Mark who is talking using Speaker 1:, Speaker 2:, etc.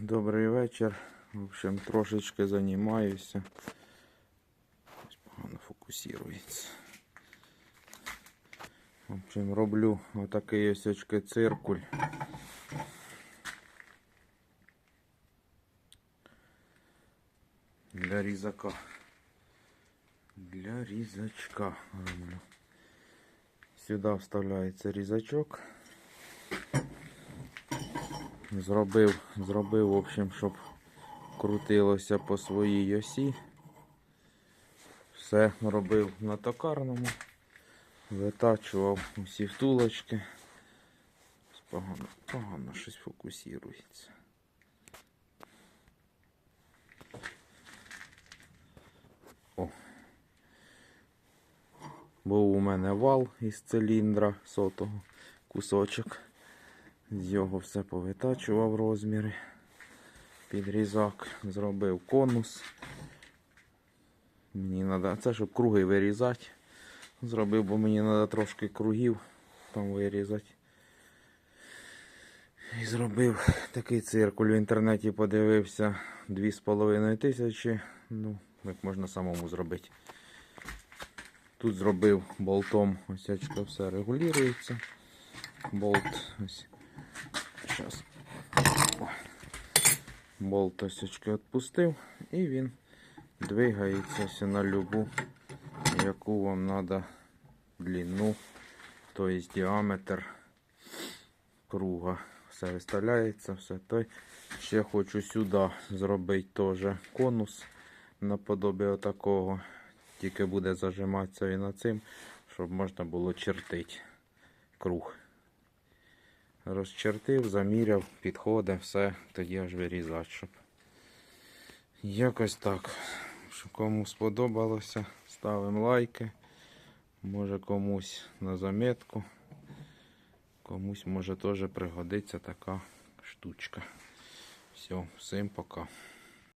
Speaker 1: добрий вечір. В общем, трошечки займаюся. Ось погано фокусується. В общем, роблю отакий ось очки циркуль. Для різака. Для різачка роблю. Сюди вставляється різачок. Зробив, зробив, в общем, щоб крутилося по своїй осі. Все робив на токарному. Витачував усі втулочки. Погано, погано щось фокусується. О. Був у мене вал із циліндра сотого кусочок. З його все повитачував розміри. Підрізак, зробив конус. Мені треба, це щоб круги вирізати. Зробив, бо мені треба трошки кругів там вирізати. І зробив такий циркуль в інтернеті подивився 2,5 тисячі. Ну, як можна самому зробити. Тут зробив болтом, ось все регулюється. Болт ось. Зараз. Болт ось відпустив і він двигається на любу, яку вам треба длину, тобто діаметр круга. Все виставляється, все той. Ще хочу сюди зробити теж конус наподобие такого. Тільки буде зажиматися і на цим, щоб можна було чертити круг. Розчертив, заміряв, підходить, все, тоді аж вирізати, щоб. Якось так. Що кому сподобалося, ставимо лайки. Може комусь на заметку. Комусь може теж пригодиться така штучка. Все, всім пока.